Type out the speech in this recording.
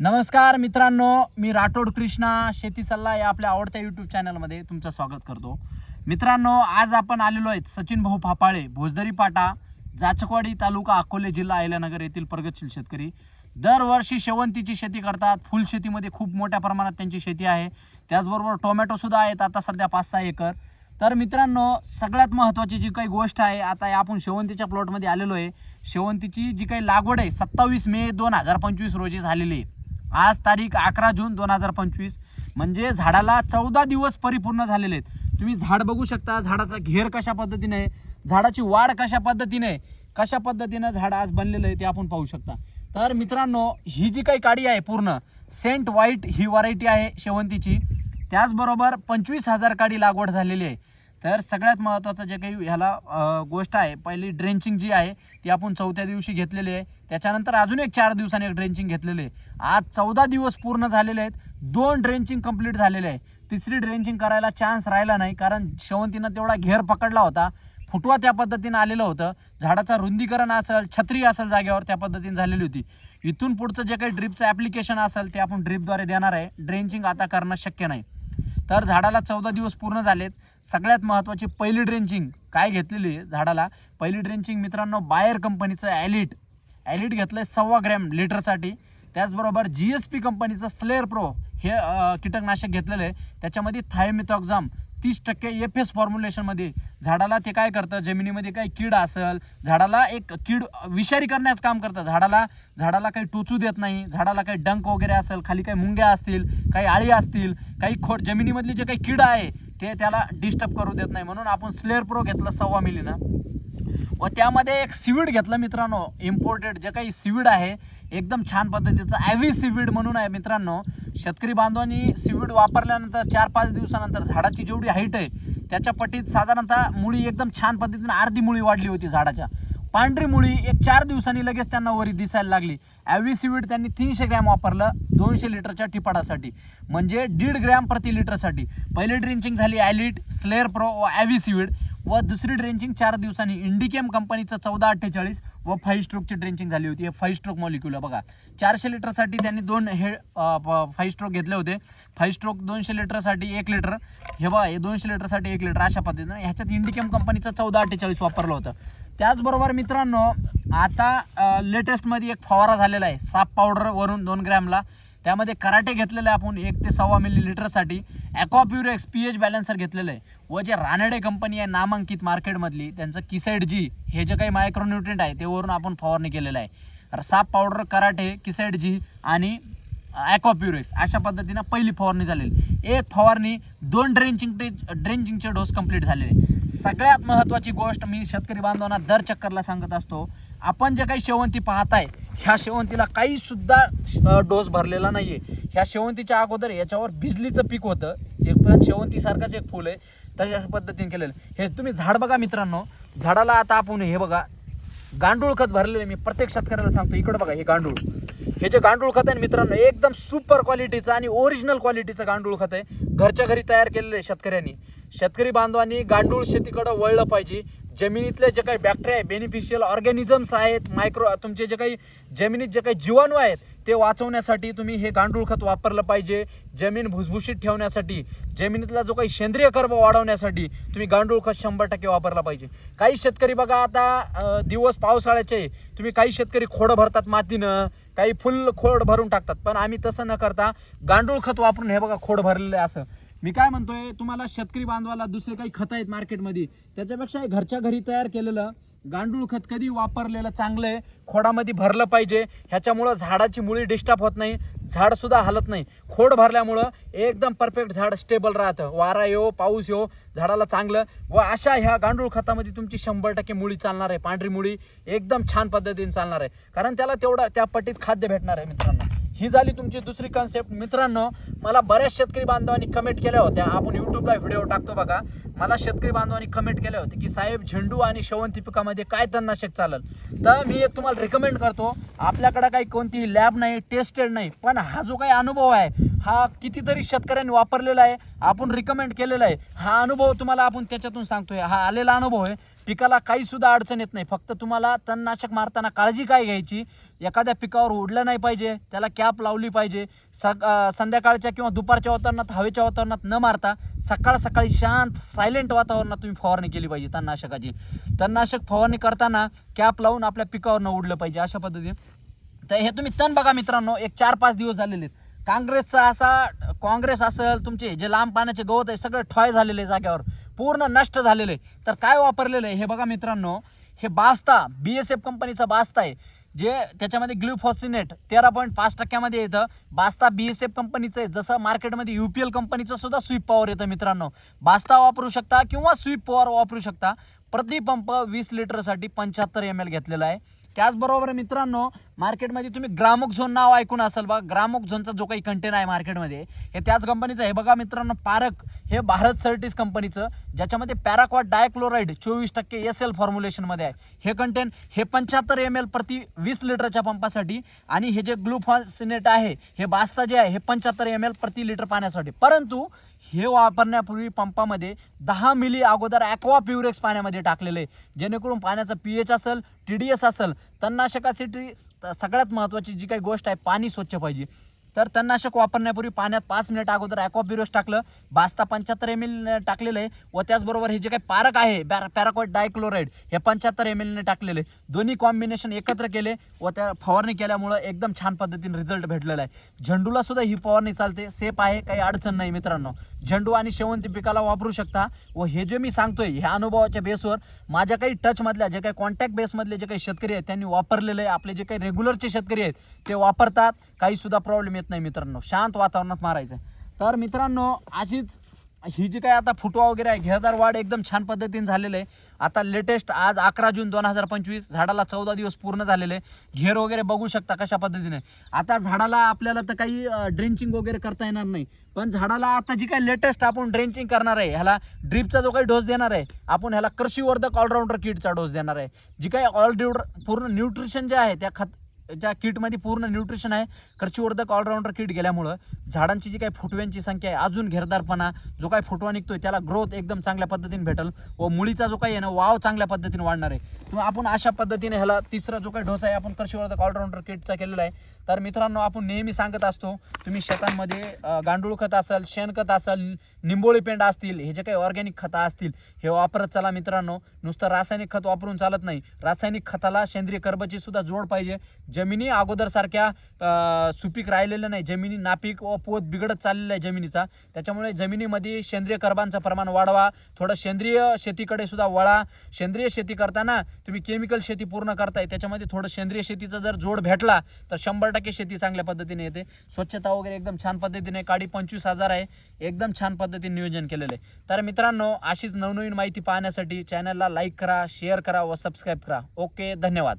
नमस्कार मित्रांनो मी राठोड कृष्णा शेती सल्ला या आपल्या आवडत्या यूट्यूब चॅनलमध्ये तुमचं स्वागत करतो. मित्रांनो आज आपण आलेलो आहेत सचिन भाऊ फापाळे भोजदरी पाटा जाचकवाडी तालुका अकोले जिल्हा अहिल्यानगर येथील प्रगतशील शेतकरी. दरवर्षी शेवंतीची शेती करतात. फुल शेतीमध्ये खूप मोठ्या प्रमाणात त्यांची शेती आहे. त्याचबरोबर टोमॅटोसुद्धा आहेत आता सध्या पाच सहा एकर. तर मित्रांनो सगळ्यात महत्त्वाची जी काही गोष्ट आहे आता या आपण शेवंतीच्या प्लॉटमध्ये आलेलो आहे. शेवंतीची जी काही लागवड आहे सत्तावीस मे दोन हजार पंचवीस रोजी झालेली आहे. आज तारीख अकरा जून दोन हजार पंचवीस. म्हणजे झाडाला चौदा दिवस परिपूर्ण झालेले आहेत. तुम्ही झाड बघू शकता झाडाचा घेर कशा पद्धतीने आहे झाडाची वाढ कशा पद्धतीने आहे कशा पद्धतीनं झाड आज बनलेलं आहे ते आपण पाहू शकता. तर मित्रांनो ही जी काही काडी आहे पूर्ण सेंट व्हाईट ही व्हरायटी आहे शेवंतीची. त्याचबरोबर पंचवीस हजार काडी लागवड झालेली आहे. तर सगळ्यात महत्त्वाचं जे काही ह्याला गोष्ट आहे पहिली ड्रेंचिंग जी आहे ती आपण चौथ्या दिवशी घेतलेली आहे. त्याच्यानंतर अजून एक चार दिवसांनी एक ड्रेंचिंग घेतलेली आहे. आज चौदा दिवस पूर्ण झालेले आहेत. दोन ड्रेंचिंग कंप्लीट झालेले आहे. तिसरी ड्रेंचिंग करायला चान्स राहिला नाही कारण शेवंतीनं तेवढा घेर पकडला होता. फुटवा त्या पद्धतीनं आलेलं होतं. झाडाचं रुंदीकरण असेल छत्री असेल जागेवर त्या पद्धतीने झालेली होती. इथून पुढचं जे काही ड्रिपचं ॲप्लिकेशन असेल ते आपण ड्रिपद्वारे देणार आहे. ड्रेंचिंग आता करणं शक्य नाही. तर झाडाला चौदा दिवस पूर्ण झालेत. सगळ्यात महत्त्वाची पहिली ड्रेंचिंग काय घेतलेली आहे झाडाला? पहिली ड्रेंचिंग मित्रांनो बायर कंपनीचं ॲलिट ॲलिट घेतलं आहे सव्वा ग्रॅम लिटरसाठी. त्याचबरोबर जी एस पी कंपनीचं स्लेअर प्रो हे कीटकनाशक घेतलेलं आहे. त्याच्यामध्ये थायमिथॉक्झाम तीस टक्के एफ एस फॉर्म्युलेशनमध्ये झाडाला ते काय करतं? जमिनीमध्ये काही कीड असेल झाडाला एक कीड विषारी करण्याचं काम करतं. झाडाला झाडाला काही टोचू देत नाही झाडाला काही डंक वगैरे असेल खाली काही मुंग्या असतील काही आळी असतील काही खोड जमिनीमधली जे काही कीड आहे ते त्याला डिस्टर्ब करू देत नाही. म्हणून आपण स्लेअर प्रो घेतलं सव्वा मिलीनं व त्यामध्ये एक सिविड घेतलं मित्रांनो. इम्पोर्टेड जे काही सिविड आहे एकदम छान पद्धतीचं ॲव्ही सिविड म्हणून आहे मित्रांनो. शेतकरी बांधवांनी सिविड वापरल्यानंतर चार पाच दिवसानंतर झाडाची जेवढी हाईट आहे त्याच्या पटीत साधारणतः मुळी एकदम छान पद्धतीने अर्धी मुळी वाढली होती झाडाच्या. पांढरी मुळी एक चार दिवसांनी लगेच त्यांना वरी दिसायला लागली. ॲव्ही सिविड त्यांनी तीनशे ग्रॅम वापरलं दोनशे लिटरच्या टिपाडासाठी. म्हणजे दीड ग्रॅम प्रति लिटरसाठी. पहिली ड्रिंचिंग झाली ॲलिट स्लेअर प्रो व ॲव्ही सिविड. व दुसरी ड्रेंचिंग चार दिवसांनी. इंडिकेम कंपनीचं चौदा अठ्ठेचाळीस व फाईव्ह स्ट्रोकची ड्रेंचिंग झाली होती. हे फाईव्ह स्ट्रोक मॉलिक्युल बघा. चारशे लिटरसाठी त्यांनी दोन हे फाईव्ह स्ट्रोक घेतले होते. फाईव्ह स्ट्रोक दोनशे लिटरसाठी एक लिटर हे बघा हे दोनशे लिटरसाठी एक लिटर अशा पद्धतीनं. ह्याच्यात इंडिकेम कंपनीचं चौदा अठ्ठेचाळीस वापरलं होतं. त्याचबरोबर मित्रांनो आता लेटेस्टमध्ये एक फवारा झालेला आहे. साप पावडरवरून दोन ग्रॅमला त्यामध्ये कराटे घेतलेले आहे आपण एक ते सव्वा मिली लिटरसाठी ॲक्वाप्युरेक्स पी एच बॅलन्सर घेतलेलं आहे. व जे रानडे कंपनी आहे नामांकित मार्केटमधली त्यांचं किसाईड जी हे जे काही मायक्रोन्युट्रिएंट आहे ते वरून आपण फवारणी केलेलं आहे. साप पावडर कराटे किसाईड जी आणि ॲक्वाप्युरेक्स अशा पद्धतीनं पहिली फवारणी झालेली. एक फवारणी दोन ड्रेंचिंग ड्रेंचिंगचे डोस कंप्लीट झालेले. सगळ्यात महत्त्वाची गोष्ट मी शेतकरी बांधवांना दर चक्करला सांगत असतो आपण जे काही शेवंती पाहताय ह्या शेवंतीला काही सुद्धा डोस भरलेला नाहीये. ह्या शेवंतीच्या अगोदर याच्यावर बिजलीचं पीक होतं. जे पण शेवंतीसारखंच एक फुल आहे तशा पद्धतीने केलेलं. हे तुम्ही झाड बघा मित्रांनो. झाडाला आता आपण हे बघा गांडूळ खत भरलेलं आहे. मी प्रत्येक शेतकऱ्याला सांगतो इकडं बघा हे गांडूळ. हे जे गांडूळ खत आहे मित्रांनो एकदम सुपर क्वालिटीचं आणि ओरिजिनल क्वालिटीचं गांडूळ खत आहे. घरच्या घरी तयार केलेलं आहे शेतकऱ्यांनी. शेतकरी बांधवांनी गांडूळ शेतीकडं वळलं पाहिजे. जमिनीतले जे काही बॅक्टेरिया आहे बेनिफिशियल ऑर्गॅनिझम्स आहेत मायक्रो तुमचे जे काही जमिनीत जे काही जीवाणू आहेत ते वाचवण्यासाठी तुम्ही हे गांडूळ खत वापरलं पाहिजे. जमीन भुसभुशीत ठेवण्यासाठी जमिनीतला जो काही सेंद्रिय कर्ब वाढवण्यासाठी तुम्ही गांडूळ खत शंभर टक्के वापरला पाहिजे. काही शेतकरी बघा आता दिवस पावसाळ्याचे तुम्ही काही शेतकरी खोडं भरतात मातीनं काही फुल खोड भरून टाकतात. पण आम्ही तसं न करता गांडूळ खत वापरून हे बघा खोड भरलेलं असं. मी काय म्हणतोय तुम्हाला शेतकरी बांधवाला दुसरे काही खत आहेत मार्केटमध्ये त्याच्यापेक्षा घरच्या घरी तयार केलेलं गांडूळ खत कधी वापरलेलं चांगलं आहे खोडामध्ये भरलं पाहिजे ह्याच्यामुळं झाडाची मुळी डिस्टर्ब होत नाही झाडसुद्धा हलत नाही. खोड भरल्यामुळं एकदम परफेक्ट झाड स्टेबल राहतं. वारा येऊ पाऊस येऊ झाडाला चांगलं. व अशा ह्या गांडूळ खतामध्ये तुमची शंभर टक्के मुळी चालणार आहे. पांढरी मुळी एकदम छान पद्धतीने चालणार आहे. कारण त्याला तेवढा त्या पट्टीत खाद्य भेटणार आहे मित्रांनो. ही झाली तुमची दुसरी कन्सेप्ट मित्रांनो मला बऱ्याच शेतकरी बांधवांनी कमेंट केल्या होत्या. आपण युट्यूबला व्हिडिओ टाकतो बघा. मला शेतकरी बांधवांनी कमेंट केले होते की साहेब झेंडू आणि शेवंती पिकामध्ये काय तणनाशक चालेल? तर मी एक तुम्हाला रिकमेंड करतो. आपल्याकडे काही कोणतीही लॅब नाही टेस्टेड नाही पण हा जो काही अनुभव आहे हा कितीतरी शेतकऱ्यांनी वापरलेला आहे आपण रिकमेंड केलेला आहे. हा अनुभव तुम्हाला आपण त्याच्यातून सांगतोय. हा आलेला अनुभव आहे. पिकाला काही सुद्धा अडचण येत नाही. फक्त तुम्हाला तणनाशक मारताना काळजी काय घ्यायची? एखाद्या पिकावर उडलं नाही पाहिजे त्याला कॅप लावली पाहिजे. स संध्याकाळच्या किंवा दुपारच्या वातावरणात हवेच्या वातावरणात न मारता सकाळ सकाळी शांत सायलेंट वातावरणात तुम्ही फवारणी केली पाहिजे तणनाशकाची. तणनाशक फवारणी करताना कॅप लावून आपल्या पिकावर न उडलं पाहिजे अशा पद्धतीने. तर हे तुम्ही तण बघा मित्रांनो एक चार पाच दिवस झालेले आहेत. काँग्रेसचा असा काँग्रेस असेल तुमचे जे लांब पाण्याचे गवत आहे सगळं ठॉय झालेले आहे जाग्यावर पूर्ण नष्ट झालेले आहे. तर काय वापरलेलं आहे? हे बघा मित्रांनो हे बास्ता बी एस एफ कंपनीचा बास्ता आहे जे त्याच्यामध्ये ग्लुफॉसिनेट तेरा पॉईंट पाच टक्क्यामध्ये येतं. बास्ता बी एस एफ कंपनीचं आहे जसं मार्केटमध्ये यू पी एल कंपनीचं सुद्धा स्वीप पॉवर येतं मित्रांनो. बास्ता वापरू शकता किंवा स्वीप पॉवर वापरू शकता. प्रतिपंप वीस लिटरसाठी पंच्याहत्तर एम एल घेतलेला आहे. त्याचबरोबर मित्रांनो मार्केटमध्ये तुम्ही ग्रामोक झोन नाव ऐकून असाल बघा ग्रामोक झोनचा जो काही कंटेन आहे मार्केटमध्ये हे त्याच कंपनीचं हे बघा मित्रांनो पारक हे भारत सर्टिस कंपनीचं ज्याच्यामध्ये पॅराक्वाट डायक्लोराईड चोवीस टक्के एस एल फॉर्म्युलेशनमध्ये आहे. हे कंटेन हे पंच्याहत्तर एम एल प्रति वीस लिटरच्या पंपासाठी आणि हे जे ग्लुफॉसिनेट आहे हे बास्ता जे आहे हे पंच्याहत्तर एम एल प्रति लिटर पाण्यासाठी. परंतु हे वापरण्यापूर्वी पंपामध्ये दहा मिली अगोदर ॲक्वा प्युरेक्स पाण्यामध्ये टाकलेले आहे. जेणेकरून पाण्याचा पी एच असेल टी डी एस असेल तणनाशकासाठी सगळ्यात महत्त्वाची जी काही गोष्ट आहे पाणी स्वच्छ पाहिजे. तर तणनाशक वापरण्यापूर्वी पाण्यात पाच मिनिट अगोदर ॲक्वापिरोस टाकलं. बास्ता पंच्याहत्तर एम एल टाकलेलं आहे व त्याचबरोबर हे जे काही पारक आहे पॅरा पॅराकॉट डायक्लोराईड हे पंच्याहत्तर एम एलने टाकलेले दोन्ही कॉम्बिनेशन एकत्र केले व त्या फवारणी केल्यामुळं एकदम छान पद्धतीने रिझल्ट भेटलेला आहे. झेंडूला सुद्धा ही फवारणी चालते. सेफ आहे काही अडचण नाही मित्रांनो. झेंडू आणि शेवंती पिकाला वापरू शकता. व हे जे मी सांगतोय ह्या अनुभवाच्या बेसवर माझ्या काही टचमधल्या जे काही कॉन्टॅक्ट बेसमधले जे काही शेतकरी आहेत त्यांनी वापरलेले आहे. आपले जे काही रेग्युलरचे शेतकरी आहेत ते वापरतात. काही सुद्धा प्रॉब्लेम येत नाही मित्रांनो. शांत वातावरणात मारायचं. तर मित्रांनो अशीच ही जी काय आता फुटवा वगैरे आहे घेरदार वाढ एकदम छान पद्धतीने झालेलं आहे. आता लेटेस्ट आज अकरा जून दोन हजार पंचवीस झाडाला चौदा दिवस पूर्ण झालेले आहे. घेर वगैरे बघू शकता कशा पद्धतीने. आता झाडाला आपल्याला तर काही ड्रेंचिंग वगैरे करता येणार नाही. पण झाडाला आता जी काही लेटेस्ट आपण ड्रेंचिंग करणार आहे ह्याला ड्रीपचा जो काही डोस देणार आहे आपण ह्याला कृषीवर्धक ऑलराऊंडर किटचा डोस देणार आहे. जी काही ऑलराऊंडर पूर्ण न्यूट्रिशन जे आहे त्या खत ज्या किटमध्ये पूर्ण न्यूट्रिशन आहे कृषीवर्धक ऑलराऊंडर किट गेल्यामुळं झाडांची जी काही फुटव्यांची संख्या आहे अजून घेरदारपणा जो काही फुटवा निघतोय त्याला ग्रोथ एकदम चांगल्या पद्धतीने भेटेल व मुळीचा जो काही आहे ना वाव चांगल्या पद्धतीने वाढणार आहे. किंवा आपण अशा पद्धतीने ह्याला तिसरा जो काही ढोसा आहे आपण कृषीवर्धक ऑलराऊंडर किटचा केलेला आहे. तर मित्रांनो आपण नेहमी सांगत असतो तुम्ही शेतांमध्ये गांडूळ खत असेल शेणखत असेल निंबोळी पेंड असतील हे जे काही ऑर्गॅनिक खतं असतील हे वापरत चला मित्रांनो. नुसतं रासायनिक खत वापरून चालत नाही. रासायनिक खताला सेंद्रिय कर्बची सुद्धा जोड पाहिजे. जमिनी अगोदर सारख्या सुपीक राहिलेलं नाही. जमिनी नापीक व पोत बिघडत चाललेला आहे जमिनीचा. त्याच्यामुळे जमिनीमध्ये सेंद्रिय कर्बांचं प्रमाण वाढवा. थोडं सेंद्रिय शेतीकडे सुद्धा वळा. सेंद्रिय शेती करताना तुम्ही केमिकल शेती पूर्ण करताय. त्याच्यामध्ये थोडं सेंद्रिय शेतीचा जर जोड भेटला तर शंभर टक्के शेती चांगल्या पद्धतीने येते. स्वच्छता वगैरे एकदम छान पद्धतीने काडी पंचवीस हजार आहे. एकदम छान पद्धतीने नियोजन केलेलं आहे. तर मित्रांनो अशीच नवनवीन माहिती पाहण्यासाठी चॅनलला लाईक करा शेअर करा व सबस्क्राईब करा. ओके धन्यवाद.